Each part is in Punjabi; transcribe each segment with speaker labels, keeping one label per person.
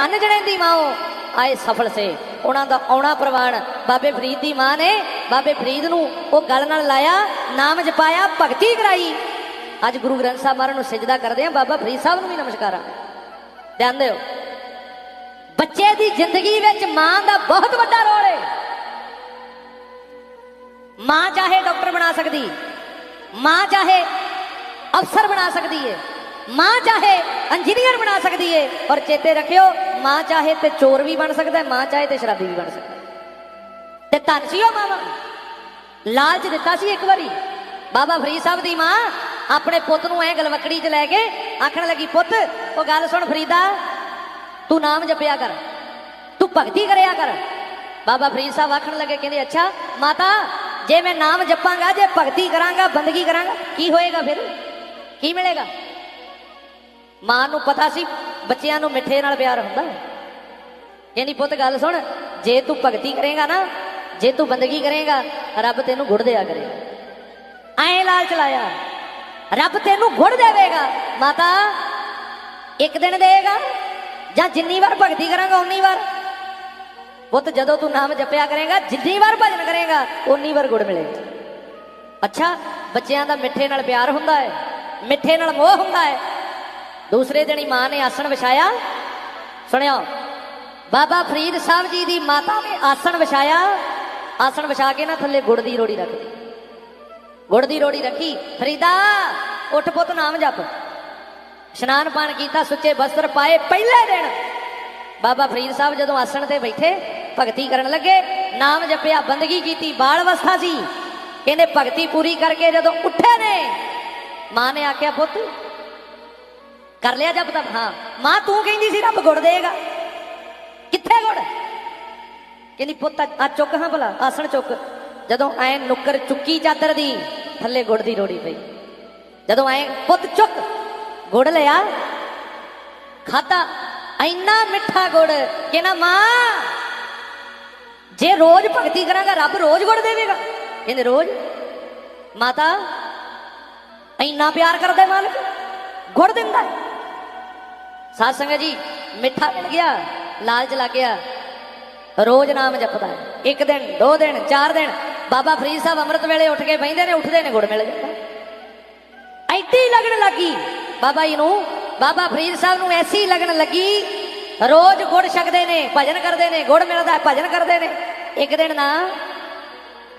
Speaker 1: ਧੰਨ ਜਣੇ ਦੀ ਮਾਓ ਆਏ ਸਫਲ ਸੇ। ਉਹਨਾਂ ਦਾ ਆਉਣਾ ਪ੍ਰਵਾਨ ਬਾਬੇ ਫਰੀਦ ਦੀ ਮਾਂ ਨੇ। ਬਾਬੇ ਫਰੀਦ ਨੂੰ ਉਹ ਗੱਲ ਨਾਲ ਲਾਇਆ, ਨਾਮ ਜਪਾਇਆ, ਭਗਤੀ ਕਰਾਈ। ਅੱਜ ਗੁਰੂ ਗ੍ਰੰਥ ਸਾਹਿਬ ਮਹਾਰਾਜ ਨੂੰ ਸਜਦਾ ਕਰਦੇ ਆ ਬਾਬਾ ਫਰੀਦ ਸਾਹਿਬ ਨੂੰ ਵੀ ਨਮਸਕਾਰਾਂ ਧਿਆਨ ਦਿਓ। ਬੱਚੇ ਦੀ ਜ਼ਿੰਦਗੀ ਵਿੱਚ ਮਾਂ ਦਾ ਬਹੁਤ ਵੱਡਾ ਰੋਲ ਹੈ ਮਾਂ ਚਾਹੇ ਡਾਕਟਰ ਬਣਾ ਸਕਦੀ, ਮਾਂ ਚਾਹੇ ਅਫਸਰ ਬਣਾ ਸਕਦੀ ਹੈ ਮਾਂ ਚਾਹੇ ਇੰਜੀਨੀਅਰ ਬਣਾ ਸਕਦੀ ਹੈ ਔਰ ਚੇਤੇ ਰੱਖਿਓ, ਮਾਂ ਚਾਹੇ ਤੇ ਚੋਰ ਵੀ ਬਣ ਸਕਦਾ, ਮਾਂ ਚਾਹੇ ਤੇ ਸ਼ਰਾਬੀ ਵੀ ਬਣ ਸਕਦਾ। ਤੇ ਧਨ ਸੀ ਉਹ ਮਾਵਾ ਲਾਲਚ ਦਿੱਤਾ ਸੀ ਇੱਕ ਵਾਰੀ। ਬਾਬਾ ਫਰੀਦ ਸਾਹਿਬ ਦੀ ਮਾਂ ਆਪਣੇ ਪੁੱਤ ਨੂੰ ਐ ਗਲਵਕੜੀ 'ਚ ਲੈ ਕੇ ਆਖਣ ਲੱਗੀ, ਪੁੱਤ, ਉਹ ਗੱਲ ਸੁਣ ਫਰੀਦਾ, ਤੂੰ ਨਾਮ ਜਪਿਆ ਕਰ। ਤੂੰ ਭਗਤੀ ਕਰਿਆ ਕਰ। ਬਾਬਾ ਫਰੀਦ ਸਾਹਿਬ ਆਖਣ ਲੱਗੇ, ਕਹਿੰਦੇ, ਅੱਛਾ, ਮਾਤਾ, ਜੇ ਮੈਂ ਨਾਮ ਜਪਾਂਗਾ, ਜੇ ਭਗਤੀ ਕਰਾਂਗਾ, ਬੰਦਗੀ ਕਰਾਂਗਾ, ਕੀ ਹੋਏਗਾ ਫਿਰ? ਕੀ ਮਿਲੇਗਾ? ਮਾਂ ਨੂੰ ਪਤਾ ਸੀ, ਬੱਚਿਆਂ ਨੂੰ ਮਿੱਠੇ ਨਾਲ ਪਿਆਰ ਹੁੰਦਾ ਕਹਿੰਦੀ, ਪੁੱਤ, ਗੱਲ ਸੁਣ, ਜੇ ਤੂੰ ਭਗਤੀ ਕਰੇਗਾ ਨਾ, ਜੇ ਤੂੰ ਬੰਦਗੀ ਕਰੇਗਾ, ਰੱਬ ਤੈਨੂੰ ਗੁੜ ਦਿਆ ਕਰੇਗਾ। ਐਂ ਲਾਲ ਚਲਾਇਆ ਰੱਬ ਤੈਨੂੰ ਗੁੜ ਦੇਵੇਗਾ। ਮਾਤਾ, ਇੱਕ ਦਿਨ ਦੇਵੇਗਾ, ਜਾਂ ਜਿੰਨੀ ਵਾਰ ਭਗਤੀ ਕਰਾਂਗਾ, ਉਨੀ ਵਾਰ। ਪੁੱਤ, ਜਦੋਂ ਤੂੰ ਨਾਮ ਜਪਿਆ ਕਰੇਗਾ, ਜਿੰਨੀ ਵਾਰ ਭਜਨ ਕਰੇਗਾ, ਉਨੀ ਵਾਰ ਗੁੜ ਮਿਲੇਗਾ। ਅੱਛਾ, ਬੱਚਿਆਂ ਦਾ ਮਿੱਠੇ ਨਾਲ ਪਿਆਰ ਹੁੰਦਾ ਹੈ, ਮਿੱਠੇ ਨਾਲ ਮੋਹ ਹੁੰਦਾ ਹੈ। ਦੂਸਰੇ ਦਿਨ ਹੀ ਮਾਂ ਨੇ ਆਸਣ ਵਿਛਾਇਆ। ਸੁਣਿਓ, ਬਾਬਾ ਫਰੀਦ ਸਾਹਿਬ ਜੀ ਦੀ ਮਾਤਾ ਨੇ ਆਸਣ ਵਿਛਾਇਆ। ਆਸਣ ਵਿਛਾ ਕੇ ਨਾ ਥੱਲੇ ਗੁੜ ਦੀ ਰੋੜੀ ਰੱਖ। ਗੁੜ ਦੀ ਰੋੜੀ ਰੱਖੀ। ਫਰੀਦਾ, ਉੱਠ ਪੁੱਤ, ਨਾਮ ਜਪ। ਇਸ਼ਨਾਨ ਪਾਣ ਕੀਤਾ, ਸੁੱਚੇ ਬਸਤਰ ਪਾਏ। ਪਹਿਲੇ ਦਿਨ ਬਾਬਾ ਫਰੀਦ ਸਾਹਿਬ ਜਦੋਂ ਆਸਣ ਤੇ ਬੈਠੇ, ਭਗਤੀ ਕਰਨ ਲੱਗੇ, ਨਾਮ ਜਪਿਆ, ਬੰਦਗੀ ਕੀਤੀ, ਬਾਲ ਅਵਸਥਾ ਸੀ। ਕਹਿੰਦੇ ਭਗਤੀ ਪੂਰੀ ਕਰਕੇ ਜਦੋਂ ਉੱਠੇ ਨੇ, ਮਾਂ ਨੇ ਆਖਿਆ, ਪੁੱਤ ਕਰ ਲਿਆ ਜਬ ਤਪ ਹਾਂ, ਮਾਂ ਤੂੰ ਕਹਿੰਦੀ ਸੀ, ਰੱਬ ਗੁੜ ਦੇਗਾ। ਕਿੱਥੇ ਗੁੜ? ਕਹਿੰਦੀ, ਪੁੱਤ, ਆ ਚੁੱਕ ਹਾਂ ਭਲਾ, ਆਸਣ ਚੁੱਕ। ਜਦੋਂ ਐ ਨੁੱਕਰ ਚੁੱਕੀ ਚਾਦਰ ਦੀ, ਥੱਲੇ ਗੁੜ ਦੀ ਰੋੜੀ ਪਈ। ਜਦੋਂ ਐ, ਪੁੱਤ, ਚੁੱਕ, ਗੁੜ ਲਿਆ। ਖਾਦਾ ਇੰਨਾ ਮਿੱਠਾ ਗੁੜ ਕਿ ਨਾ ਮਾਂ, ਜੇ ਰੋਜ਼ ਭਗਤੀ ਕਰਾਂਗਾ, ਰੱਬ ਰੋਜ਼ ਗੁੜ ਦੇਵੇਗਾ। ਕਹਿੰਦੇ, ਰੋਜ਼? ਮਾਤਾ ਇੰਨਾ ਪਿਆਰ ਕਰਦਾ ਮਾਲਕ। ਗੁੜ ਦਿੰਦਾ। ਹੈ। ਸਾਧ ਸੰਗਤ ਜੀ, ਮਿੱਠਾ ਮਿਲ ਗਿਆ, ਲਾਲਚ ਲੱਗ ਗਿਆ। ਰੋਜ਼ ਨਾਮ ਜਪਦਾ ਇੱਕ ਦਿਨ, ਦੋ ਦਿਨ, ਚਾਰ ਦਿਨ, ਬਾਬਾ ਫਰੀਦ ਸਾਹਿਬ ਅੰਮ੍ਰਿਤ ਵੇਲੇ ਉੱਠ ਕੇ ਬੈਂਦੇ ਨੇ, ਉੱਠਦੇ ਨੇ, ਗੁੜ ਮਿਲ ਜਾਂਦਾ। ਐਡੀ ਲੱਗਣ ਲੱਗੀ। ਬਾਬਾ ਜੀ ਨੂੰ, ਬਾਬਾ ਫਰੀਦ ਸਾਹਿਬ ਨੂੰ ਐਸੀ ਲੱਗਣ ਲੱਗੀ, ਰੋਜ਼ ਗੁੜ ਛਕਦੇ ਨੇ, ਭਜਨ ਕਰਦੇ ਨੇ, ਗੁੜ ਮਿਲਦਾ, ਭਜਨ ਕਰਦੇ ਨੇ। ਇੱਕ ਦਿਨ ਨਾ,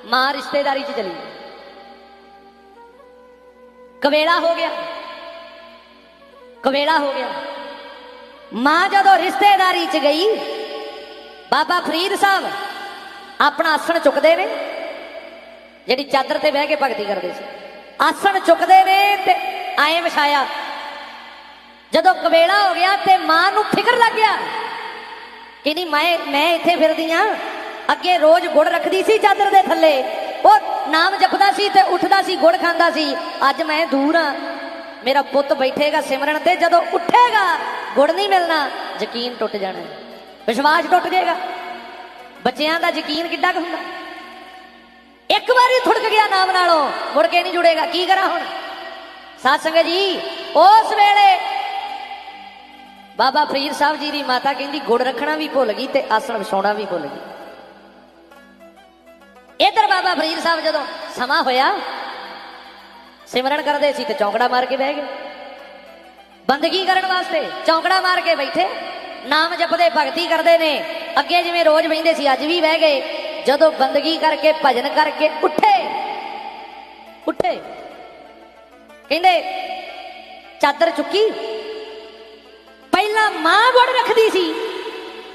Speaker 1: ਮਾਂ ਰਿਸ਼ਤੇਦਾਰੀ 'ਚ ਚਲੀ ਕਵੇਲਾ ਹੋ ਗਿਆ। ਕਵੇਲਾ ਹੋ ਗਿਆ। ਮਾਂ ਜਦੋਂ ਰਿਸ਼ਤੇਦਾਰੀ 'ਚ ਗਈ, ਬਾਬਾ ਫਰੀਦ ਸਾਹਿਬ ਆਪਣਾ ਆਸਣ ਚੁੱਕਦੇ ਨੇ ਜਿਹੜੀ ਚਾਦਰ ਤੇ ਬਹਿ ਕੇ ਭਗਤੀ ਕਰਦੇ ਸੀ। ਆਸਣ ਚੁੱਕਦੇ ਨੇ ਤੇ ਆਏ ਵਿਛਾਇਆ। ਜਦੋਂ ਕਵੇਲਾ ਹੋ ਗਿਆ ਤੇ ਮਾਂ ਨੂੰ ਫਿਕਰ ਲੱਗ ਗਿਆ ਕਿ ਨਹੀਂ ਮੈਂ ਮੈਂ ਇੱਥੇ ਫਿਰਦੀ ਆ। ਅੱਗੇ ਰੋਜ਼ ਗੁੜ ਰੱਖਦੀ ਸੀ ਚਾਦਰ ਦੇ ਥੱਲੇ। ਉਹ ਨਾਮ ਜਪਦਾ ਸੀ ਤੇ ਉੱਠਦਾ ਸੀ, ਗੁੜ ਖਾਂਦਾ ਸੀ। ਅੱਜ ਮੈਂ ਦੂਰ ਆ। ਮੇਰਾ ਪੁੱਤ ਬੈਠੇਗਾ ਸਿਮਰਨ ਤੇ, ਜਦੋਂ ਉੱਠੇਗਾ, ਗੁੜ ਨਹੀਂ ਮਿਲਣਾ, ਯਕੀਨ ਟੁੱਟ ਜਾਣਾ। ਵਿਸ਼ਵਾਸ ਟੁੱਟ ਜਾਏਗਾ। ਬੱਚਿਆਂ ਦਾ ਯਕੀਨ ਕਿੱਡਾ ਕੁ ਹੁੰਦਾ? ਇੱਕ ਵਾਰੀ ਥੁੜਕ ਗਿਆ ਨਾਮ ਨਾਲੋਂ, ਮੁੜ ਕੇ ਨਹੀਂ ਜੁੜੇਗਾ। ਕੀ ਕਰਾਂ ਹੁਣ? ਸਾਧ ਸੰਗਤ ਜੀ, ਉਸ ਵੇਲੇ ਬਾਬਾ ਫਰੀਦ ਸਾਹਿਬ ਜੀ ਦੀ ਮਾਤਾ ਕਹਿੰਦੀ, ਗੁੜ ਰੱਖਣਾ ਵੀ ਭੁੱਲ ਗਈ ਤੇ ਆਸਣ ਵਿਛਾਉਣਾ ਵੀ ਭੁੱਲ ਗਈ। ਇਧਰ ਬਾਬਾ ਫਰੀਦ ਸਾਹਿਬ ਜਦੋਂ ਸਮਾਂ ਹੋਇਆ ਸਿਮਰਨ ਕਰਦੇ ਸੀ ਤੇ ਚੌਂਕੜਾ ਮਾਰ ਕੇ ਬਹਿ ਗਏ। ਬੰਦਗੀ ਕਰਨ ਵਾਸਤੇ ਚੌਂਕੜਾ ਮਾਰ ਕੇ ਬੈਠੇ। ਨਾਮ ਜਪਦੇ, ਭਗਤੀ ਕਰਦੇ ਨੇ। ਅੱਗੇ ਜਿਵੇਂ ਰੋਜ਼ ਬਹਿੰਦੇ ਸੀ, ਅੱਜ ਵੀ ਬਹਿ ਗਏ। ਜਦੋਂ ਬੰਦਗੀ ਕਰਕੇ, ਭਜਨ ਕਰਕੇ ਉੱਠੇ। ਉੱਠੇ। ਕਹਿੰਦੇ, ਚਾਦਰ ਚੁੱਕੀ। ਪਹਿਲਾਂ ਮਾਂ ਗੁੜ ਰੱਖਦੀ ਸੀ।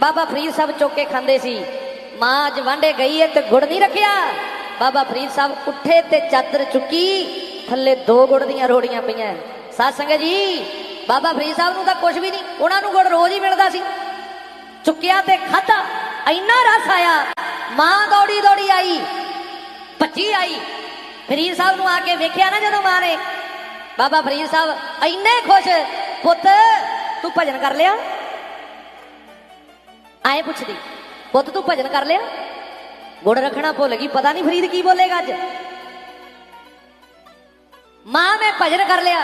Speaker 1: ਬਾਬਾ ਫਰੀਦ ਸਾਹਿਬ ਚੁੱਕ ਕੇ ਖਾਂਦੇ ਸੀ। ਮਾਂ ਅੱਜ ਵਾਂਡੇ ਗਈ ਹੈ ਤੇ ਗੁੜ ਨਹੀਂ ਰੱਖਿਆ। ਬਾਬਾ ਫਰੀਦ ਸਾਹਿਬ ਉੱਠੇ ਤੇ ਚਾਦਰ ਚੁੱਕੀ। ਥੱਲੇ ਦੋ ਗੁੜ ਦੀਆਂ ਰੋੜੀਆਂ ਪਈਆਂ ਸਾਧ ਸੰਗਤ ਜੀ, ਬਾਬਾ ਫਰੀਦ ਸਾਹਿਬ ਨੂੰ ਤਾਂ ਕੁਝ ਵੀ ਨਹੀਂ, ਉਹਨਾਂ ਨੂੰ ਗੁੜ ਰੋਜ਼ ਹੀ ਮਿਲਦਾ ਸੀ। ਚੁੱਕਿਆ ਤੇ ਖਾਧਾ, ਇੰਨਾ ਰਸ ਆਇਆ, ਮਾਂ ਦੌੜੀ ਦੌੜੀ ਆਈ, ਭੱਜੀ ਆਈ। ਫਰੀਦ ਸਾਹਿਬ ਨੂੰ ਆ ਕੇ ਵੇਖਿਆ ਨਾ ਜਦੋਂ ਮਾਂ ਨੇ, ਬਾਬਾ ਫਰੀਦ ਸਾਹਿਬ, ਇੰਨੇ ਖੁਸ਼, ਪੁੱਤ, ਤੂੰ ਭਜਨ ਕਰ ਲਿਆ? ਆਏ ਪੁੱਛਦੀ, ਪੁੱਤ, ਤੂੰ ਭਜਨ ਕਰ ਲਿਆ? ਗੁੜ ਰੱਖਣਾ ਭੁੱਲ ਗਈ, ਪਤਾ ਨਹੀਂ ਫਰੀਦ ਕੀ ਬੋਲੇਗਾ ਅੱਜ। ਮਾਂ ਮੈਂ ਭਜਨ ਕਰ ਲਿਆ।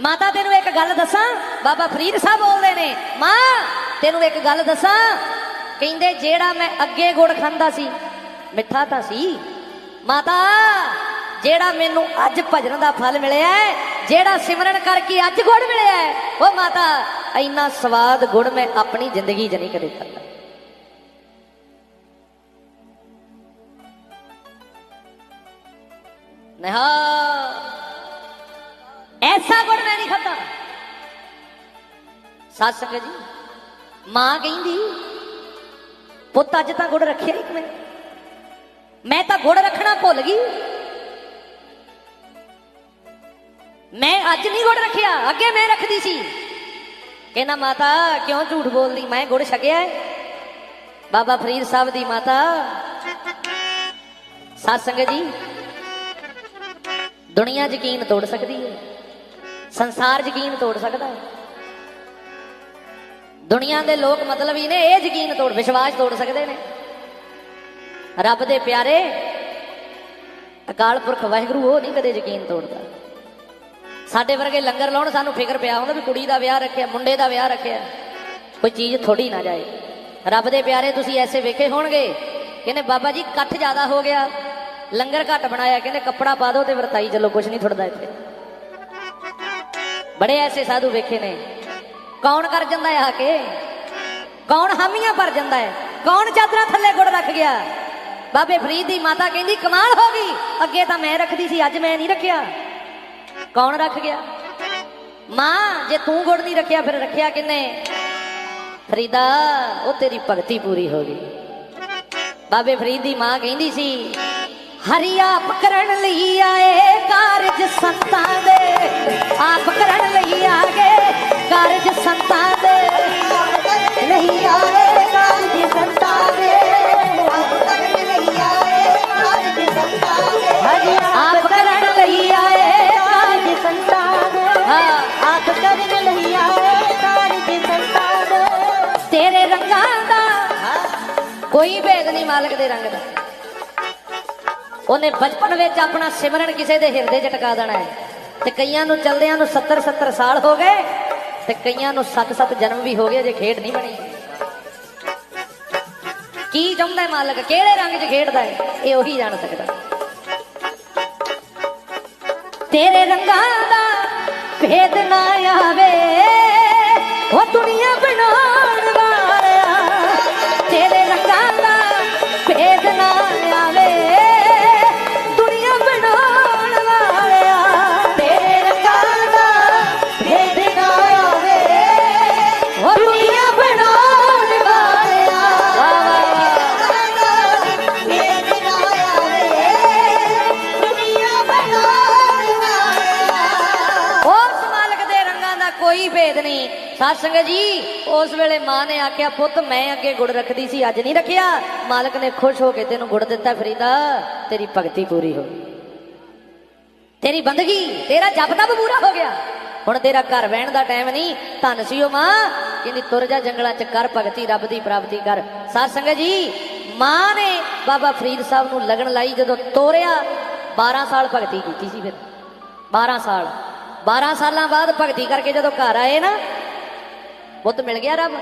Speaker 1: ਮਾਤਾ ਤੈਨੂੰ ਇੱਕ ਗੱਲ ਦੱਸਾਂ? ਬਾਬਾ ਫਰੀਦ ਸਾਹਿਬ ਬੋਲਦੇ ਨੇ ਮਾਂ ਤੈਨੂੰ ਇੱਕ ਗੱਲ ਦੱਸਾਂ? ਕਹਿੰਦੇ ਜਿਹੜਾ ਮੈਂ ਅੱਗੇ ਗੁੜ ਖਾਂਦਾ ਸੀ ਮਿੱਠਾ ਤਾਂ ਸੀ। ਮਾਤਾ ਜਿਹੜਾ ਮੈਨੂੰ ਅੱਜ ਭਜਨ ਦਾ ਫਲ ਮਿਲਿਆ ਹੈ, ਜਿਹੜਾ ਸਿਮਰਨ ਕਰਕੇ ਅੱਜ ਗੁੜ ਮਿਲਿਆ ਹੈ, ਉਹ ਮਾਤਾ ਇੰਨਾ ਸਵਾਦ ਗੁੜ ਮੈਂ ਆਪਣੀ ਜ਼ਿੰਦਗੀ 'ਚ ਨਹੀਂ ਕਦੇ ਖਾਧਾ। ਨਹਾ ਐਸਾ ਗੁੜ ਮੈਂ ਨਹੀਂ ਖਾਧਾ। ਸਾਧ ਸੰਗਤ ਜੀ, ਮਾਂ ਕਹਿੰਦੀ, ਪੁੱਤ ਅੱਜ ਤਾਂ ਗੁੜ ਰੱਖਿਆ ਇੱਕ ਮੈਂ ਮੈਂ ਤਾਂ ਗੁੜ ਰੱਖਣਾ ਭੁੱਲ ਗਈ। ਮੈਂ ਅੱਜ ਨਹੀਂ ਗੁੜ ਰੱਖਿਆ, ਅੱਗੇ ਮੈਂ ਰੱਖਦੀ ਸੀ। ਕਹਿੰਦਾ, ਮਾਤਾ, ਕਿਉਂ ਝੂਠ ਬੋਲਦੀ? ਮੈਂ ਗੁੜ ਛਕਿਆ ਹੈ ਬਾਬਾ ਫਰੀਦ ਸਾਹਿਬ ਦੀ ਮਾਤਾ। ਸਤਸੰਗ ਜੀ ਦੁਨੀਆ ਯਕੀਨ ਤੋੜ ਸਕਦੀ ਹੈ। ਸੰਸਾਰ ਯਕੀਨ ਤੋੜ ਸਕਦਾ ਹੈ। ਦੁਨੀਆ ਦੇ ਲੋਕ ਮਤਲਬ ਹੀ ਨੇ ਇਹ ਯਕੀਨ ਤੋੜ, ਵਿਸ਼ਵਾਸ ਤੋੜ ਸਕਦੇ ਨੇ। ਰੱਬ ਦੇ ਪਿਆਰੇ, ਅਕਾਲ ਪੁਰਖ ਵਾਹਿਗੁਰੂ ਉਹ ਨਹੀਂ ਕਦੇ ਯਕੀਨ ਤੋੜਦਾ। ਸਾਡੇ ਵਰਗੇ ਲੰਗਰ ਲਾਉਣ ਸਾਨੂੰ ਫਿਕਰ ਪਿਆ ਹੁੰਦਾ ਵੀ ਕੁੜੀ ਦਾ ਵਿਆਹ ਰੱਖਿਆ, ਮੁੰਡੇ ਦਾ ਵਿਆਹ ਰੱਖਿਆ। ਕੋਈ ਚੀਜ਼ ਥੋੜੀ ਨਾ ਜਾਏ। ਰੱਬ ਦੇ ਪਿਆਰੇ, ਤੁਸੀਂ ਐਸੇ ਵੇਖੇ ਹੋਣਗੇ। ਕਹਿੰਦੇ ਬਾਬਾ ਜੀ, ਇਕੱਠ ਜ਼ਿਆਦਾ ਹੋ ਗਿਆ। ਲੰਗਰ ਘੱਟ ਬਣਾਇਆ, ਕਹਿੰਦੇ ਕੱਪੜਾ ਪਾ ਦਿਓ ਤੇ ਵਰਤਾਈ ਚਲੋ ਕੁਝ ਨਹੀਂ ਥੁੜਦਾ ਇੱਥੇ। ਬੜੇ ਐਸੇ ਸਾਧੂ ਵੇਖੇ ਨੇ। ਕੌਣ ਕਰ ਜਾਂਦਾ ਹੈ ਆ ਕੇ? ਕੌਣ ਹਾਮੀਆਂ ਭਰ ਜਾਂਦਾ ਹੈ? ਕੌਣ ਚਾਦਰਾਂ ਥੱਲੇ ਗੁੜ ਰੱਖ ਗਿਆ? ਬਾਬੇ ਫਰੀਦ ਦੀ ਮਾਤਾ ਕਹਿੰਦੀ, ਕਮਾਲ ਹੋ ਗਈ। ਅੱਗੇ ਤਾਂ ਮੈਂ ਰੱਖਦੀ ਸੀ, ਅੱਜ ਮੈਂ ਨਹੀਂ ਰੱਖਿਆ। ਕੌਣ ਰੱਖ ਗਿਆ? ਮਾਂ, ਜੇ ਤੂੰ ਗੁੜ ਨਹੀਂ ਰੱਖਿਆ, ਫਿਰ ਰੱਖਿਆ ਕਿੰਨੇ? ਫਰੀਦਾ, ਉਹ ਤੇਰੀ ਭਗਤੀ ਪੂਰੀ ਹੋ ਗਈ। ਬਾਬੇ ਫਰੀਦ ਦੀ ਮਾਂ ਕਹਿੰਦੀ ਸੀ ਹਰੀ ਆਪ ਕਰਨ ਲਈ ਆਏ ਕਾਰਜ ਸੰਤਾਂ ਦੇ। ਆਪ ਕਰਨ ਲਈ ਆ ਗਏ ਕਾਰਜ ਸੰਤਾਂ ਦੇ।
Speaker 2: ਨਹੀਂ ਆਏ ਕਾਰਜ ਸੰਤਾਂ ਦੇ। ਆਪ ਕਰਨ ਲਈ ਆਏ ਕਾਰਜ ਸੰਤਾਂ ਦੇ
Speaker 1: ਹਰੀ ਆਪ ਕਰਨ ਲਈ ਆਏ
Speaker 2: ਕਾਰਜ ਸੰਤਾਂ ਦੇ। ਆਪ ਕਰਨ ਲਈ ਆਏ ਕਾਰਜ ਸੰਤਾਂ ਦੇ।
Speaker 1: ਤੇਰੇ ਰੰਗਾਂ ਦਾ ਕੋਈ ਭੇਦ ਨਹੀਂ ਮਾਲਕ ਦੇ ਰੰਗ ਦਾ। ਉਹਨੇ ਬਚਪਨ ਵਿੱਚ ਆਪਣਾ ਸਿਮਰਨ ਕਿਸੇ ਦੇ ਹਿਰਦੇ 'ਚ ਟਿਕਾ ਦੇਣਾ ਹੈ। ਤੇ ਕਈਆਂ ਨੂੰ ਚਲਦਿਆਂ ਨੂੰ 70 70 ਸਾਲ ਹੋ ਗਏ, ਤੇ ਕਈਆਂ ਨੂੰ 7-7 ਜਨਮ ਵੀ ਹੋ ਗਏ ਜੇ ਖੇਡ ਨਹੀਂ ਬਣੀ। ਕੀ ਚਾਹੁੰਦਾ ਮਾਲਕ? ਕਿਹੜੇ ਰੰਗ 'ਚ ਖੇਡਦਾ ਹੈ? ਇਹ ਉਹੀ ਜਾਣ ਸਕਦਾ। ਤੇਰੇ ਰੰਗਾਂ ਦਾ ਭੇਦ ਨਾ ਆਵੇ, ਉਹ ਦੁਨੀਆ ਬਣਾਉਣ ਸਾਧ ਸੰਗਤ ਜੀ, ਉਸ ਵੇਲੇ ਮਾਂ ਨੇ ਆਖਿਆ, ਪੁੱਤ, ਮੈਂ ਅੱਗੇ ਗੁੜ ਰੱਖਦੀ ਸੀ, ਅੱਜ ਨਹੀਂ ਰੱਖਿਆ। ਮਾਲਕ ਨੇ ਖੁਸ਼ ਹੋ ਕੇ ਤੈਨੂੰ ਗੁੜ ਦਿੱਤਾ ਫਰੀਦਾ। ਤੇਰੀ ਭਗਤੀ ਪੂਰੀ ਹੋ ਗਈ। ਤੇਰੀ ਬੰਦਗੀ, ਤੇਰਾ ਜਪ ਤਪ ਪੂਰਾ ਹੋ ਗਿਆ। ਹੁਣ ਤੇਰਾ ਘਰ ਵਹਿਣ ਦਾ ਟਾਈਮ ਨਹੀਂ। ਧੰਨ ਸੀ ਉਹ ਮਾਂ ਕਹਿੰਦੀ ਤੁਰ ਜਾ ਜੰਗਲਾਂ ਚ ਕਰ ਭਗਤੀ, ਰੱਬ ਦੀ ਪ੍ਰਾਪਤੀ ਕਰ। ਸਾਧ ਸੰਗਤ ਜੀ, ਮਾਂ ਨੇ ਬਾਬਾ ਫਰੀਦ ਸਾਹਿਬ ਨੂੰ ਲਗਨ ਲਾਈ ਜਦੋਂ ਤੋਰਿਆ 12 ਸਾਲ ਭਗਤੀ ਕੀਤੀ ਸੀ ਫਿਰ। 12 ਸਾਲ। 12 ਸਾਲਾਂ ਬਾਅਦ ਭਗਤੀ ਕਰਕੇ ਜਦੋਂ ਘਰ ਆਏ ਨਾ ਪੁੱਤ ਮਿਲ ਗਿਆ ਰੱਬ।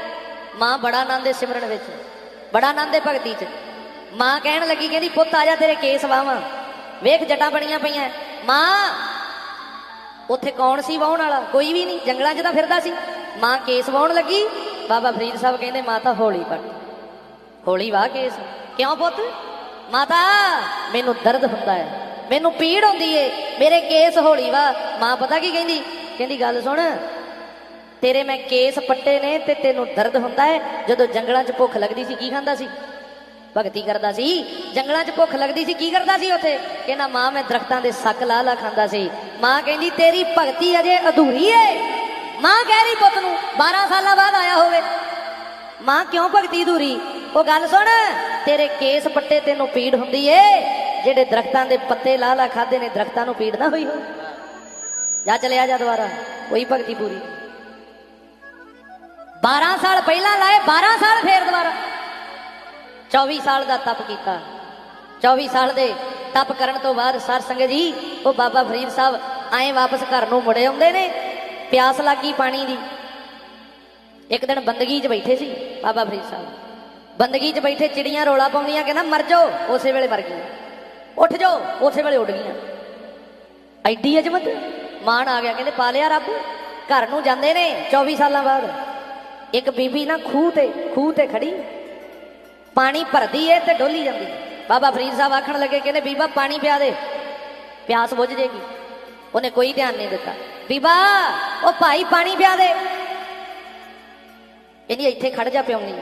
Speaker 1: ਮਾਂ ਬੜਾ ਆਨੰਦ ਹੈ ਸਿਮਰਨ ਵਿੱਚ। ਬੜਾ ਆਨੰਦ ਹੈ ਭਗਤੀ 'ਚ। ਮਾਂ ਕਹਿਣ ਲੱਗੀ, ਕਹਿੰਦੀ, ਪੁੱਤ, ਆ ਜਾ ਤੇਰੇ ਕੇਸ ਵਾਵਾਂ। ਵੇਖ, ਜਟਾਂ ਬਣੀਆਂ ਪਈਆਂ। ਮਾਂ, ਉੱਥੇ ਕੌਣ ਸੀ ਵਾਹੁਣ ਵਾਲਾ? ਕੋਈ ਵੀ ਨਹੀਂ। ਜੰਗਲਾਂ 'ਚ ਤਾਂ ਫਿਰਦਾ ਸੀ। ਮਾਂ ਕੇਸ ਵਾਹਣ ਲੱਗੀ। ਬਾਬਾ ਫਰੀਦ ਸਾਹਿਬ ਕਹਿੰਦੇ, ਮਾਤਾ ਹੋਲੀ ਪੜ ਹੌਲੀ ਵਾਹ ਕੇਸ। ਕਿਉਂ ਪੁੱਤ? ਮਾਤਾ, ਮੈਨੂੰ ਦਰਦ ਹੁੰਦਾ ਹੈ। ਮੈਨੂੰ ਪੀੜ ਹੁੰਦੀ ਏ। ਮੇਰੇ ਕੇਸ ਹੋਲੀ ਵਾ ਮਾਂ ਪਤਾ ਕੀ ਕਹਿੰਦੀ? ਕਹਿੰਦੀ, ਗੱਲ ਸੁਣ। ਤੇਰੇ ਮੈਂ ਕੇਸ ਪੱਟੇ ਨੇ ਤੇ ਤੈਨੂੰ ਦਰਦ ਹੁੰਦਾ ਹੈ? ਜਦੋਂ ਜੰਗਲਾਂ 'ਚ ਭੁੱਖ ਲੱਗਦੀ ਸੀ, ਕੀ ਖਾਂਦਾ ਸੀ? ਭਗਤੀ ਕਰਦਾ ਸੀ। ਜੰਗਲਾਂ 'ਚ ਭੁੱਖ ਲੱਗਦੀ ਸੀ, ਕੀ ਕਰਦਾ ਸੀ ਉੱਥੇ? ਕਹਿੰਦਾ, ਮਾਂ, ਮੈਂ ਦਰਖਤਾਂ ਦੇ ਸੱਕ ਲਾ ਲਾ ਖਾਂਦਾ ਸੀ। ਮਾਂ ਕਹਿੰਦੀ, ਤੇਰੀ ਭਗਤੀ ਅਜੇ ਅਧੂਰੀ ਏ। ਮਾਂ ਕਹਿ ਰਹੀ ਪੁੱਤ ਨੂੰ 12 ਸਾਲਾਂ ਬਾਅਦ ਆਇਆ ਹੋਵੇ। ਮਾਂ, ਕਿਉਂ ਭਗਤੀ ਅਧੂਰੀ? ਉਹ ਗੱਲ ਸੁਣ। ਤੇਰੇ ਕੇਸ ਪੱਟੇ ਤੈਨੂੰ ਪੀੜ ਹੁੰਦੀ ਏ। ਜਿਹੜੇ ਦਰਖਤਾਂ ਦੇ ਪੱਤੇ ਲਾ ਲਾ ਖਾਦੇ ਨੇ, ਦਰਖਤਾਂ ਨੂੰ ਪੀੜ ਨਾ ਹੋਈ ਹੋ ਜਾ ਚਲਿਆ ਜਾ ਦੁਬਾਰਾ। ਕੋਈ ਭਗਤੀ ਪੂਰੀ 12 ਸਾਲ ਪਹਿਲਾਂ ਲਾਏ 12 ਸਾਲ ਫੇਰ ਦੁਬਾਰਾ। 24 ਸਾਲ ਦਾ ਤਪ ਕੀਤਾ। 24 ਸਾਲ ਦੇ ਤਪ ਕਰਨ ਤੋਂ ਬਾਅਦ ਸਰ ਸੰਗਤ ਜੀ, ਉਹ ਬਾਬਾ ਫਰੀਦ ਸਾਹਿਬ ਆਏ ਵਾਪਸ ਘਰ ਨੂੰ ਮੁੜੇ ਆਉਂਦੇ ਨੇ, ਪਿਆਸ ਲੱਗੀ ਪਾਣੀ ਦੀ। ਇੱਕ ਦਿਨ ਬੰਦਗੀ 'ਚ ਬੈਠੇ ਸੀ ਬਾਬਾ ਫਰੀਦ ਸਾਹਿਬ। ਬੰਦਗੀ 'ਚ ਬੈਠੇ ਚਿੜੀਆਂ ਰੋਲਾ ਪਾਉਂਦੀਆਂ, ਕਹਿੰਦਾ, ਮਰ ਜਾਓ, ਉਸੇ ਵੇਲੇ ਮਰ ਗਈਆਂ। ਉੱਠ ਜਾਓ, ਉਸੇ ਵੇਲੇ ਉੱਡ ਗਈਆਂ। ਐਡੀ ਅਜਮਤ, ਮਾਣ ਆ ਗਿਆ, ਕਹਿੰਦੇ, ਪਾ ਲਿਆ ਰੱਬ, ਘਰ ਨੂੰ ਜਾਂਦੇ ਨੇ 24 ਸਾਲਾਂ ਬਾਅਦ। ਇੱਕ ਬੀਬੀ ਨਾ ਖੂਹ ਤੇ ਖੂਹ ਤੇ ਖੜੀ। ਪਾਣੀ ਭਰਦੀ ਏ ਤੇ ਡੋਲੀ ਜਾਂਦੀ। ਬਾਬਾ ਫਰੀਦ ਸਾਹਿਬ ਆਖਣ ਲੱਗੇ, ਕਹਿੰਦੇ, ਬੀਬਾ ਪਾਣੀ ਪਿਆ ਦੇ, ਪਿਆਸ ਬੁੱਝ ਜੇਗੀ। ਉਹਨੇ ਕੋਈ ਧਿਆਨ ਨਹੀਂ ਦਿੱਤਾ। ਬੀਬਾ, ਉਹ ਭਾਈ ਪਾਣੀ ਪਿਆ ਦੇ। ਕਹਿੰਦੀ, ਇੱਥੇ ਖੜ ਜਾ ਪਿਉਣੀ।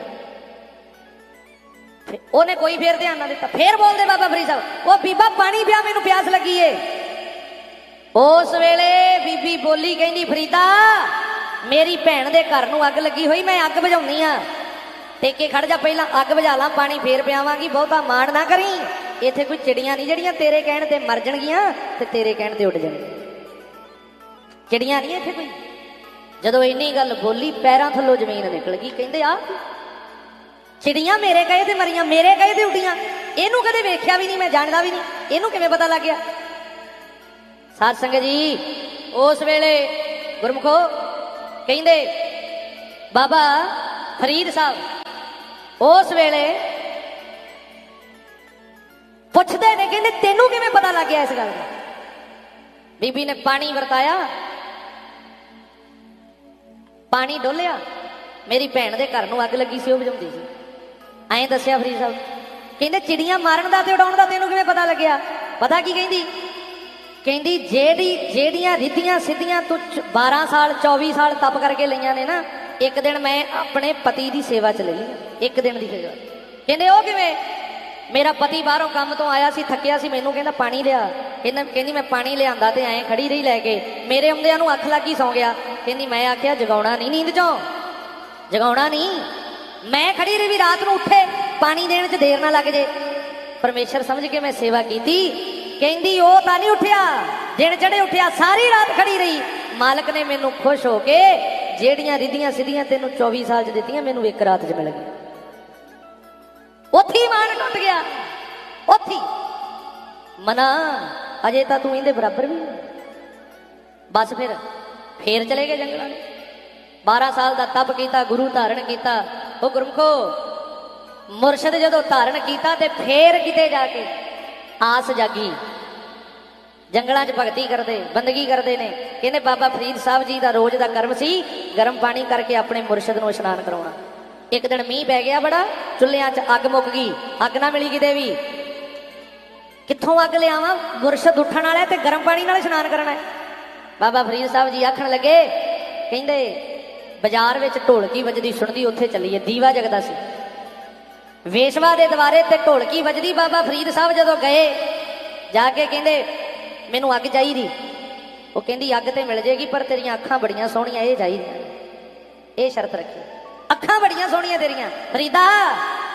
Speaker 1: ਉਹਨੇ ਕੋਈ ਫੇਰ ਧਿਆਨ ਨਾ ਦਿੱਤਾ। ਫੇਰ ਬੋਲਦੇ ਬਾਬਾ ਫਰੀਦ ਸਾਹਿਬ, ਉਹ ਬੀਬਾ ਪਾਣੀ ਪਿਆ, ਮੈਨੂੰ ਪਿਆਸ ਲੱਗੀ ਏ। ਉਸ ਵੇਲੇ ਬੀਬੀ ਬੋਲੀ ਕਹਿੰਦੀ, ਫਰੀਦਾ ਮੇਰੀ ਭੈਣ ਦੇ ਘਰ ਨੂੰ ਅੱਗ ਲੱਗੀ ਹੋਈ, ਮੈਂ ਅੱਗ ਬੁਝਾਉਣੀ ਆ ਟੇਕੇ ਖੜ ਜਾ ਪਹਿਲਾਂ, ਅੱਗ ਬੁਝਾ ਲਾਂ, ਪਾਣੀ ਫੇਰ ਪਿਆਵਾਂਗੀ, ਬਹੁਤਾ ਮਾਣ ਨਾ ਕਰੀ। ਇੱਥੇ ਕੋਈ ਚਿੜੀਆਂ ਨਹੀਂ ਜਿਹੜੀਆਂ ਤੇਰੇ ਕਹਿਣ ਤੇ ਮਰ ਜਾਣਗੀਆਂ ਤੇ ਤੇਰੇ ਕਹਿਣ ਤੇ ਉੱਡ ਜਾਣਗੀਆਂ। ਚਿੜੀਆਂ ਨਹੀਂ ਇੱਥੇ ਕੋਈ? ਜਦੋਂ ਇੰਨੀ ਗੱਲ ਬੋਲੀ, ਪੈਰਾਂ ਥੱਲੋਂ ਜ਼ਮੀਨ ਨਿਕਲ ਗਈ, ਕਹਿੰਦੇ ਆ ਚਿੜੀਆਂ ਮੇਰੇ ਕਹੇ ਤੇ ਮਰੀਆਂ, ਮੇਰੇ ਕਹੇ ਤੇ ਉੱਡੀਆਂ। ਇਹਨੂੰ ਕਦੇ ਵੇਖਿਆ ਵੀ ਨਹੀਂ, ਮੈਂ ਜਾਣਦਾ ਵੀ ਨਹੀਂ। ਇਹਨੂੰ ਕਿਵੇਂ ਪਤਾ ਲੱਗ ਗਿਆ? ਸਾਧ ਸੰਗਤ ਜੀ, ਉਸ ਵੇਲੇ ਗੁਰਮਖੋ ਕਹਿੰਦੇ, ਬਾਬਾ ਫਰੀਦ ਸਾਹਿਬ, ਉਸ ਵੇਲੇ ਪੁੱਛਦੇ ਨੇ, ਕਹਿੰਦੇ, ਤੈਨੂੰ ਕਿਵੇਂ ਪਤਾ ਲੱਗ ਗਿਆ ਇਸ ਗੱਲ ਦਾ? ਬੀਬੀ ਨੇ ਪਾਣੀ ਵਰਤਾਇਆ, ਪਾਣੀ ਡੋਲਿਆ, ਮੇਰੀ ਭੈਣ ਦੇ ਘਰ ਨੂੰ ਅੱਗ ਲੱਗੀ ਸੀ, ਉਹ ਬੁਝਾਉਂਦੀ ਸੀ। ਐਂ ਦੱਸਿਆ ਫਰੀਦ ਸਾਹਿਬ, ਕਹਿੰਦੇ, ਚਿੜੀਆਂ ਮਾਰਨ ਦਾ ਤੇ ਉਡਾਉਣ ਦਾ ਤੈਨੂੰ ਕਿਵੇਂ ਪਤਾ ਲੱਗਿਆ? ਪਤਾ ਕੀ ਕਹਿੰਦੀ? ਕਹਿੰਦੀ ਜਿਹੜੀ, ਜਿਹੜੀਆਂ ਰਿੱਧੀਆਂ ਸਿੱਧੀਆਂ ਤੂੰ ਚ- 12 ਸਾਲ 24 ਸਾਲ ਤਪ ਕਰਕੇ ਲਈਆਂ ਨੇ ਨਾ, ਇੱਕ ਦਿਨ ਮੈਂ ਆਪਣੇ ਪਤੀ ਦੀ ਸੇਵਾ ਚ ਲਈ, ਇੱਕ ਦਿਨ ਦੀ ਸੇਵਾ ਕਹਿੰਦੇ ਉਹ ਕਿਵੇਂ? ਮੇਰਾ ਪਤੀ ਬਾਹਰੋਂ ਕੰਮ ਤੋਂ ਆਇਆ ਸੀ, ਥੱਕਿਆ ਸੀ, ਮੈਨੂੰ ਕਹਿੰਦਾ ਪਾਣੀ ਲਿਆ। ਕਹਿੰਦਾ, ਕਹਿੰਦੀ ਮੈਂ ਪਾਣੀ ਲਿਆਂਦਾ ਤੇ ਐਂ ਖੜੀ ਰਹੀ ਲੈ ਕੇ। ਮੇਰੇ ਹੁੰਦਿਆਂ ਨੂੰ ਅੱਖ ਲੱਗੀ ਸੌ ਗਿਆ। ਕਹਿੰਦੀ ਮੈਂ ਆਖਿਆ, ਜਗਾਉਣਾ ਨਹੀਂ ਨੀਂਦ ਚੋਂ? ਜਗਾਉਣਾ ਨਹੀਂ? ਮੈਂ ਖੜੀ ਰਹੀ ਵੀ ਰਾਤ ਨੂੰ ਉੱਠੇ, ਪਾਣੀ ਦੇਣ 'ਚ ਦੇਰ ਨਾ ਲੱਗ ਜੇ। ਪਰਮੇਸ਼ਰ ਸਮਝ ਕੇ ਮੈਂ ਸੇਵਾ ਕੀਤੀ। ਕਹਿੰਦੀ, ਉਹ ਤਾਂ ਨਹੀਂ ਉੱਠਿਆ। ਜਿਹੜੇ ਚੜੇ ਉੱਠਿਆ, ਸਾਰੀ ਰਾਤ ਖੜੀ ਰਹੀ। ਮਾਲਕ ਨੇ ਮੈਨੂੰ ਖੁਸ਼ ਹੋ ਕੇ ਜਿਹੜੀਆਂ ਰਿੱਧੀਆਂ ਸਿੱਧੀਆਂ ਤੈਨੂੰ 24 ਸਾਲ 'ਚ ਦਿੱਤੀਆਂ, ਮੈਨੂੰ ਇੱਕ ਰਾਤ 'ਚ ਮਿਲ ਗਈਆਂ। ਉੱਥੀ ਮਾਨ ਟੁੱਟ ਗਿਆ। ਉੱਥੀ ਮਨਾ ਅਜੇ ਤਾਂ ਤੂੰ ਇਹਦੇ ਬਰਾਬਰ ਵੀ ਬਸ ਫਿਰ, ਫੇਰ ਚਲੇ ਗਏ ਜੰਗਲਾਂ ਨੂੰ 12 ਸਾਲ ਦਾ ਤਪ ਕੀਤਾ, ਗੁਰੂ ਧਾਰਨ ਕੀਤਾ। ਉਹ ਗੁਰਮਖੋ, ਮੁਰਸ਼ਿਦ ਜਦੋਂ ਧਾਰਨ ਕੀਤਾ ਤੇ ਫੇਰ ਕਿਤੇ ਜਾ ਕੇ ਆਸ ਜਾਗੀ। ਜੰਗਲਾਂ 'ਚ ਭਗਤੀ ਕਰਦੇ, ਬੰਦਗੀ ਕਰਦੇ ਨੇ। ਕਹਿੰਦੇ ਬਾਬਾ ਫਰੀਦ ਸਾਹਿਬ ਜੀ ਦਾ ਰੋਜ਼ ਦਾ ਕਰਮ ਸੀ, ਗਰਮ ਪਾਣੀ ਕਰਕੇ ਆਪਣੇ ਮੁਰਸ਼ਿਦ ਨੂੰ ਇਸ਼ਨਾਨ ਕਰਾਉਣਾ। ਇੱਕ ਦਿਨ ਮੀਂਹ ਪੈ ਗਿਆ ਬੜਾ, ਚੁੱਲ੍ਹਿਆਂ 'ਚ ਅੱਗ ਮੁੱਕ ਗਈ। ਅੱਗ ਨਾ ਮਿਲੀ ਕਿਤੇ ਵੀ। ਕਿੱਥੋਂ ਅੱਗ ਲਿਆਵਾਂ? ਮੁਰਸ਼ਿਦ ਉੱਠਣ ਵਾਲਾ ਤੇ ਗਰਮ ਪਾਣੀ ਨਾਲ ਇਸ਼ਨਾਨ ਕਰਨਾ ਹੈ। ਬਾਬਾ ਫਰੀਦ ਸਾਹਿਬ ਜੀ ਆਖਣ ਲੱਗੇ, ਕਹਿੰਦੇ, ਬਾਜ਼ਾਰ ਵਿੱਚ ਢੋਲਕੀ ਵੱਜਦੀ, ਸੁਣਦੀ, ਉੱਥੇ ਚੱਲੀਏ। ਦੀਵਾ ਜਗਦਾ ਸੀ। ਵੇਸ਼ਵਾ ਦੇ ਦਵਾਰੇ ਤੇ ਢੋਲਕੀ ਵੱਜਦੀ ਬਾਬਾ ਫਰੀਦ ਸਾਹਿਬ ਜਦੋਂ ਗਏ, ਜਾ ਕੇ ਕਹਿੰਦੇ, ਮੈਨੂੰ ਅੱਗ ਚਾਹੀਦੀ। ਉਹ ਕਹਿੰਦੀ, ਅੱਗ ਤੇ ਮਿਲ ਜੇਗੀ, ਪਰ ਤੇਰੀਆਂ ਅੱਖਾਂ ਬੜੀਆਂ ਸੋਹਣੀਆਂ, ਇਹ ਚਾਹੀਦੀਆਂ ਇਹ ਸ਼ਰਤ ਰੱਖੀ। ਅੱਖਾਂ ਬੜੀਆਂ ਸੋਹਣੀਆਂ ਤੇਰੀਆਂ। ਫਰੀਦਾ,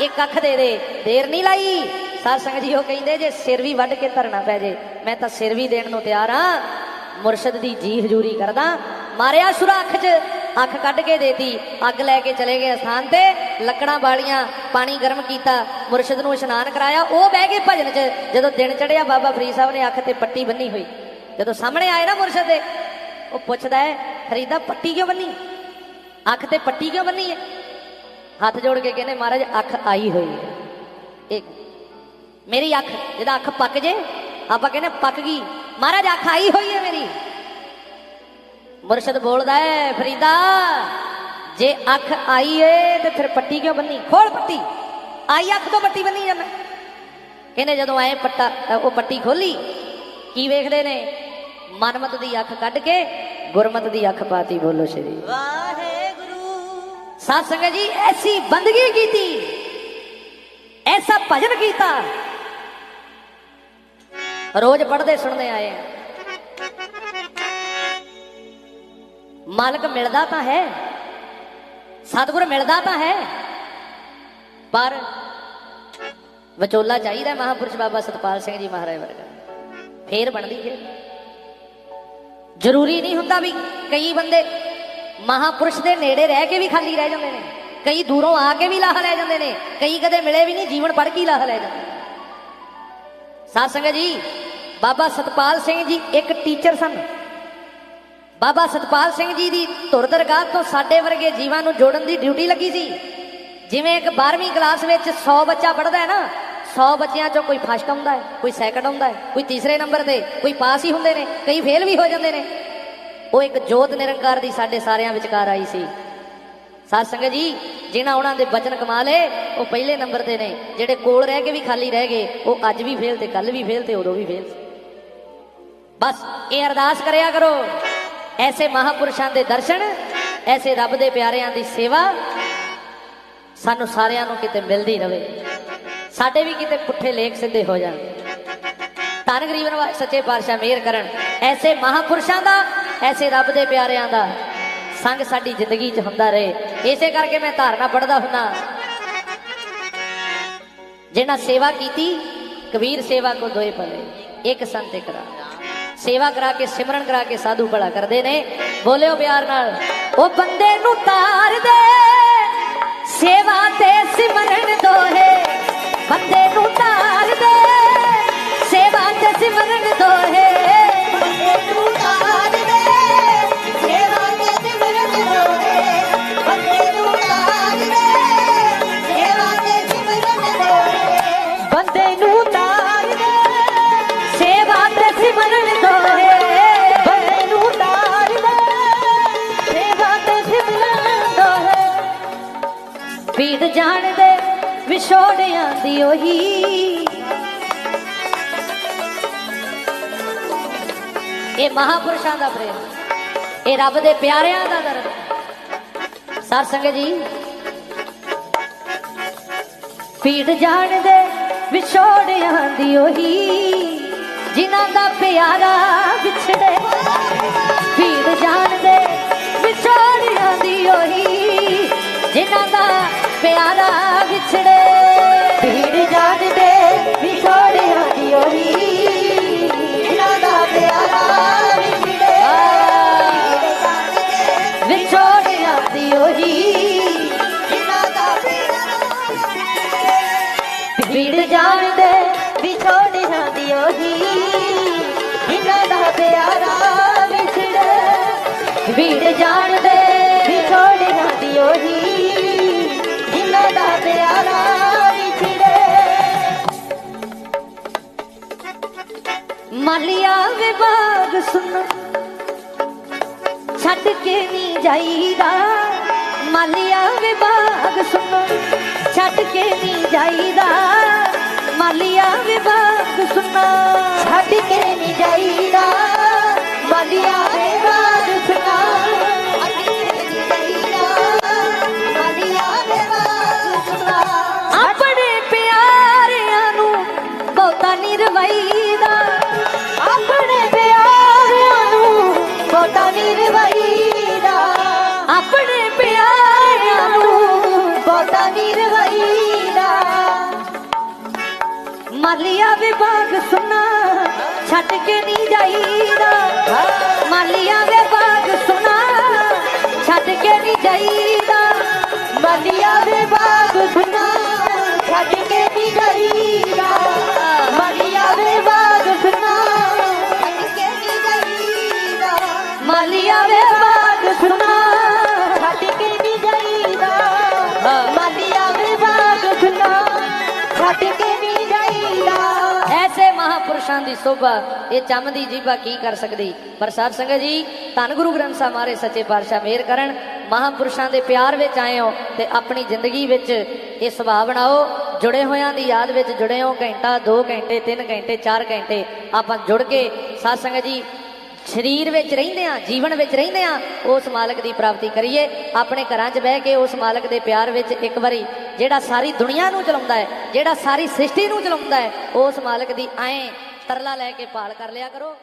Speaker 1: ਇੱਕ ਅੱਖ ਦੇ ਦੇ, ਦੇਰ ਨਹੀਂ ਲਾਈ। ਸਾਧ ਸੰਗਤ ਜੀ ਉਹ ਕਹਿੰਦੇ, ਜੇ ਸਿਰ ਵੀ ਵੱਢ ਕੇ ਧਰਨਾ ਪੈ ਜੇ, ਮੈਂ ਤਾਂ ਸਿਰ ਵੀ ਦੇਣ ਨੂੰ ਤਿਆਰ ਆ। ਮੁਰਸ਼ਿਦ ਦੀ ਜੀ ਹਜ਼ੂਰੀ ਕਰਦਾ। ਮਾਰਿਆ ਸੁਰਾ ਅੱਖ 'ਚ, ਅੱਖ ਕੱਢ ਕੇ ਦੇਤੀ, ਅੱਗ ਲੈ ਕੇ ਚਲੇ ਗਏ ਅਸਥਾਨ ਤੇ। ਲੱਕੜਾਂ ਬਾਲੀਆਂ ਪਾਣੀ ਗਰਮ ਕੀਤਾ, ਮੁਰਸ਼ਿਦ ਨੂੰ ਇਸ਼ਨਾਨ ਕਰਾਇਆ। ਉਹ ਬਹਿ ਗਏ ਭਜਨ 'ਚ, ਜਦੋਂ ਦਿਨ ਚੜਿਆ ਬਾਬਾ ਫਰੀਦ ਸਾਹਿਬ ਨੇ ਅੱਖ ਤੇ ਪੱਟੀ ਬੰਨੀ ਹੋਈ। ਜਦੋਂ ਸਾਹਮਣੇ ਆਏ ਨਾ ਮੁਰਸ਼ਿਦ ਦੇ, ਉਹ ਪੁੱਛਦਾ ਹੈ, ਫਰੀਦਾ ਪੱਟੀ ਕਿਉਂ ਬੰਨੀ? ਅੱਖ ਤੇ ਪੱਟੀ ਕਿਉਂ ਬੰਨੀ ਹੈ? ਹੱਥ ਜੋੜ ਕੇ ਕਹਿੰਦੇ, ਮਹਾਰਾਜ, ਅੱਖ ਆਈ ਹੋਈ ਹੈ। ਇੱਕ ਮੇਰੀ ਅੱਖ, ਜਿਹਦਾ ਅੱਖ ਪੱਕ ਜੇ, ਆਪਾਂ ਕਹਿੰਦੇ ਪੱਕ ਗਈ। ਮਹਾਰਾਜ, ਅੱਖ ਆਈ ਹੋਈ ਹੈ ਮੇਰੀ। ਮੁਰਸ਼ਿਦ ਬੋਲਦਾ ਹੈ, ਫਰੀਦਾ ਜੇ ਅੱਖ ਆਈ ਏ ਤੇ ਫਿਰ ਪੱਟੀ ਕਿਉਂ ਬੰਨੀ? ਖੋਲ ਪੱਟੀ। ਆਈ ਅੱਖ ਤੋਂ ਪੱਟੀ ਬੰਨੀ ਜਾਂਦਾ ਕਹਿੰਦੇ ਜਦੋਂ ਆਏ ਪੱਟਾ ਉਹ ਪੱਟੀ ਖੋਲੀ ਕੀ ਵੇਖਦੇ ਨੇ? ਮਨਮਤ ਦੀ ਅੱਖ ਕੱਢ ਕੇ ਗੁਰਮਤ ਦੀ ਅੱਖ ਪਾਤੀ ਬੋਲੋ ਸ਼੍ਰੀ।
Speaker 2: ਵਾਹਿਗੁਰੂ।
Speaker 1: ਸਾਧ ਸੰਗਤ ਜੀ ਐਸੀ ਬੰਦਗੀ ਕੀਤੀ ਐਸਾ ਭਜਨ ਕੀਤਾ। ਰੋਜ਼ ਪੜ੍ਹਦੇ ਸੁਣਦੇ ਆਏ ਮਾਲਕ ਮਿਲਦਾ ਤਾਂ ਹੈ। ਸਤਿਗੁਰ ਮਿਲਦਾ ਤਾਂ ਹੈ। ਪਰ ਵਿਚੋਲਾ ਚਾਹੀਦਾ ਹੈ ਮਹਾਪੁਰਸ਼ ਬਾਬਾ ਸਤਪਾਲ ਸਿੰਘ ਜੀ ਮਹਾਰਾਜ ਵਰਗਾ। ਫੇਰ ਬਣਦੀ ਫਿਰ। ਜ਼ਰੂਰੀ ਨਹੀਂ ਹੁੰਦਾ ਵੀ ਕਈ ਬੰਦੇ ਮਹਾਪੁਰਸ਼ ਦੇ ਨੇੜੇ ਰਹਿ ਕੇ ਵੀ ਖਾਲੀ ਰਹਿ ਜਾਂਦੇ ਨੇ। ਕਈ ਦੂਰੋਂ ਆ ਕੇ ਵੀ ਲਾਹ ਲੈ ਜਾਂਦੇ ਨੇ। ਕਈ ਕਦੇ ਮਿਲੇ ਵੀ ਨਹੀਂ, ਜੀਵਨ ਪੜ ਕੇ ਹੀ ਲਾਹ ਲੈ ਜਾਂਦੇ ਨੇ। ਸਾਧ ਸੰਗਤ ਜੀ, ਬਾਬਾ ਸਤਪਾਲ ਸਿੰਘ ਜੀ ਇੱਕ ਟੀਚਰ ਸਨ। ਬਾਬਾ ਸਤਪਾਲ ਸਿੰਘ ਜੀ ਦੀ ਧੁਰ ਦਰਗਾਹ ਤੋਂ ਸਾਡੇ ਵਰਗੇ ਜੀਵਾਂ ਨੂੰ ਜੋੜਨ ਦੀ ਡਿਊਟੀ ਲੱਗੀ ਸੀ। ਜਿਵੇਂ ਇੱਕ 12ਵੀਂ ਕਲਾਸ ਵਿੱਚ 100 ਬੱਚਾ ਪੜ੍ਹਦਾ ਹੈ ਨਾ 100 ਬੱਚਿਆਂ ਚੋਂ ਕੋਈ ਫਸਟ ਆਉਂਦਾ ਹੈ, ਕੋਈ ਸੈਕੰਡ ਆਉਂਦਾ ਹੈ, ਕੋਈ ਤੀਸਰੇ ਨੰਬਰ ਤੇ, ਕੋਈ ਪਾਸ ਹੀ ਹੁੰਦੇ ਨੇ, ਕਈ ਫੇਲ ਵੀ ਹੋ ਜਾਂਦੇ ਨੇ। ਉਹ ਇੱਕ ਜੋਤ ਨਿਰੰਕਾਰ ਦੀ ਸਾਡੇ ਸਾਰਿਆਂ ਵਿਚਕਾਰ ਆਈ ਸੀ। ਸਾਧ ਸੰਗਤ ਜੀ, ਜਿਨ੍ਹਾਂ ਉਹਨਾਂ ਦੇ ਬਚਨ ਕਮਾ ਲਏ, ਉਹ ਪਹਿਲੇ ਨੰਬਰ ਤੇ ਨੇ। ਜਿਹੜੇ ਕੋਲ ਰਹਿ ਕੇ ਵੀ ਖਾਲੀ ਰਹਿ ਗਏ, ਉਹ ਅੱਜ ਵੀ ਫੇਲ ਤੇ ਕੱਲ ਵੀ ਫੇਲ ਤੇ, ਉਦੋਂ ਵੀ ਫੇਲ ਬਸ, ਇਹ ਅਰਦਾਸ ਕਰਿਆ ਕਰੋ। ਐਸੇ ਮਹਾਪੁਰਸ਼ਾਂ ਦੇ ਦਰਸ਼ਨ, ਐਸੇ ਰੱਬ ਦੇ ਪਿਆਰਿਆਂ ਦੀ ਸੇਵਾ ਸਾਨੂੰ ਸਾਰਿਆਂ ਨੂੰ ਕਿਤੇ ਮਿਲਦੀ ਰਹੇ ਸਾਡੇ ਵੀ ਕਿਤੇ ਪੁੱਠੇ ਲੇਖ ਸਿੱਧੇ ਹੋ ਜਾਣ। ਧੰਨ ਗਰੀਬ ਨਿਵਾਸ ਸੱਚੇ ਪਾਤਸ਼ਾਹ ਮਿਹਰ ਕਰਨ। ਐਸੇ ਮਹਾਪੁਰਸ਼ਾਂ ਦਾ, ਐਸੇ ਰੱਬ ਦੇ ਪਿਆਰਿਆਂ ਦਾ ਸੰਗ ਸਾਡੀ ਜ਼ਿੰਦਗੀ 'ਚ ਹੁੰਦਾ ਰਹੇ। ਇਸੇ ਕਰਕੇ ਮੈਂ ਧਾਰਨਾ ਪੜਦਾ ਹੁੰਦਾ। ਜਿਹਨਾਂ ਸੇਵਾ ਕੀਤੀ, ਕਬੀਰ ਸੇਵਾ ਕੋ ਦੋਏ ਭਲੇ, ਇੱਕ ਸੰਤ ਇੱਕ ਰਾਮ ਸੇਵਾ ਕਰਾ ਕੇ, ਸਿਮਰਨ ਕਰਾ ਕੇ ਸਾਧੂ ਭਲਾ ਕਰਦੇ ਨੇ। ਬੋਲਿਓ ਪਿਆਰ ਨਾਲ, ਉਹ ਬੰਦੇ ਨੂੰ ਤਾਰ ਦੇ। ਸੇਵਾ ਤੇ ਸਿਮਰਨ ਦੋਹੇ, ਬੰਦੇ ਨੂੰ ਜਾਣਦੇ ਵਿਛੋੜਿਆਂ ਦੀ ਉਹੀ। ਇਹ ਮਹਾਪੁਰਸ਼ਾਂ ਦਾ ਪ੍ਰੇਮ, ਇਹ ਰੱਬ ਦੇ ਪਿਆਰਿਆਂ ਦਾ ਦਰਦ। ਸਰ ਸੰਗਤ ਜੀ, ਪੀੜ ਜਾਣਦੇ ਵਿਛੋੜਿਆਂ ਦੀ ਉਹੀ। ਜਿਨ੍ਹਾਂ ਦਾ ਪਿਆਰਾ ਵਿਛੜੇ, ਪੀੜ ਜਾਣਦੇ ਵਿਛੋੜਿਆਂ ਦੀ ਉਹੀ। ਜਿਨ੍ਹਾਂ ਦਾ ਪਿਆਰਾ ਵਿਛੜੇ।
Speaker 2: ਭੀੜ ਜਾਣਦੇ ਵਿਛੋੜਿਆਂ ਦੀ ਉਹੀ। ਇਹਨਾਂ ਦਾ ਪਿਆਰਾ ਵਿਛੜੇ। ਭੀੜ ਜਾਣਦੇ
Speaker 1: ਵਿਛੋੜਿਆਂ ਦੀ ਉਹੀ।
Speaker 2: ਇਹਨਾਂ ਦਾ
Speaker 1: ਪੀੜ ਜਾਣਦੇ
Speaker 2: ਵਿਛੋੜਿਆਂ ਦੀ ਉਹੀ। ਇਹਨਾਂ ਦਾ ਪਿਆਰਾ ਵਿਛੜੇ।
Speaker 1: ਪੀੜ ਜਾਣਦੇ ਮਾਲਿਆ ਵਿਭਾਗ ਸੁਣ। ਛੱਡ ਕੇ ਨਹੀਂ ਜਾਈਦਾ। ਮਾਲਿਆ ਵਿਭਾਗ ਸੁਣ। ਛੱਡ ਕੇ ਨਹੀਂ ਜਾਈਦਾ। ਮਾਲਿਆ ਵਿਭਾਗ ਸੁਣ।
Speaker 2: ਛੱਡ ਕੇ ਨਹੀਂ ਜਾਈਦਾ। ਵਾਲੀਆ
Speaker 1: ਮਾਲਿਆ ਵਿਭਾਗ ਸੁਣਾ, ਛੱਡ ਕੇ ਨਹੀਂ ਜਾਈਦਾ। ਮਾਲਿਆ ਵਿਭਾਗ ਸੁਣਾ, ਛੱਡ ਕੇ ਨਹੀਂ ਜਾਈਦਾ।
Speaker 2: ਵਾਲੀਆ ਦੇ ਬਾਗ ਸੁਣਾ, ਛੱਡ ਕੇ ਨਹੀਂ ਜਾਈਦਾ।
Speaker 1: ਮਹਾਪੁਰਸ਼ਾਂ ਦੀ ਸੋਭਾ, ਇਹ ਚੰਮ ਦੀ ਜੀਭਾ ਕੀ ਕਰ ਸਕਦੀ? ਪਰ ਸਾਧ ਸੰਗਤ ਜੀ, ਧੰਨ ਗੁਰੂ ਗ੍ਰੰਥ ਸਾਹਿਬ ਮਾਰੇ ਸੱਚੇ ਪਾਤਸ਼ਾਹ ਮਿਹਰ ਕਰਨ, ਮਹਾਪੁਰਸ਼ਾਂ ਦੇ ਪਿਆਰ ਵਿੱਚ ਆਏ ਹੋ ਤੇ ਆਪਣੀ ਜ਼ਿੰਦਗੀ ਵਿੱਚ ਇਹ ਸੁਭਾਅ ਬਣਾਓ। ਜੁੜੇ ਹੋਇਆਂ ਦੀ ਯਾਦ ਵਿੱਚ ਜੁੜੇ ਹੋ ਘੰਟਾ 2 ਘੰਟੇ 3 ਘੰਟੇ 4 ਘੰਟੇ। ਆਪਾਂ ਜੁੜ ਕੇ ਸਾਧ ਸੰਗਤ ਜੀ, ਸਰੀਰ ਵਿੱਚ ਰਹਿੰਦੇ ਆ ਜੀਵਨ ਵਿੱਚ ਰਹਿੰਦੇ ਆ ਉਸ ਮਾਲਕ ਦੀ ਪ੍ਰਾਪਤੀ ਕਰੀਏ। ਆਪਣੇ ਘਰਾਂ 'ਚ ਬਹਿ ਕੇ ਉਸ ਮਾਲਕ ਦੇ ਪਿਆਰ ਵਿੱਚ ਇੱਕ ਵਾਰੀ ਜਿਹੜਾ ਸਾਰੀ ਦੁਨੀਆ ਨੂੰ ਚਲਾਉਂਦਾ ਹੈ, ਜਿਹੜਾ ਸਾਰੀ ਸ੍ਰਿਸ਼ਟੀ ਨੂੰ ਚਲਾਉਂਦਾ ਹੈ, ਉਸ ਮਾਲਕ ਦੀ ਐਂ ਤਰਲਾ ਲੈ ਕੇ ਪਾਲ ਕਰ ਲਿਆ ਕਰੋ।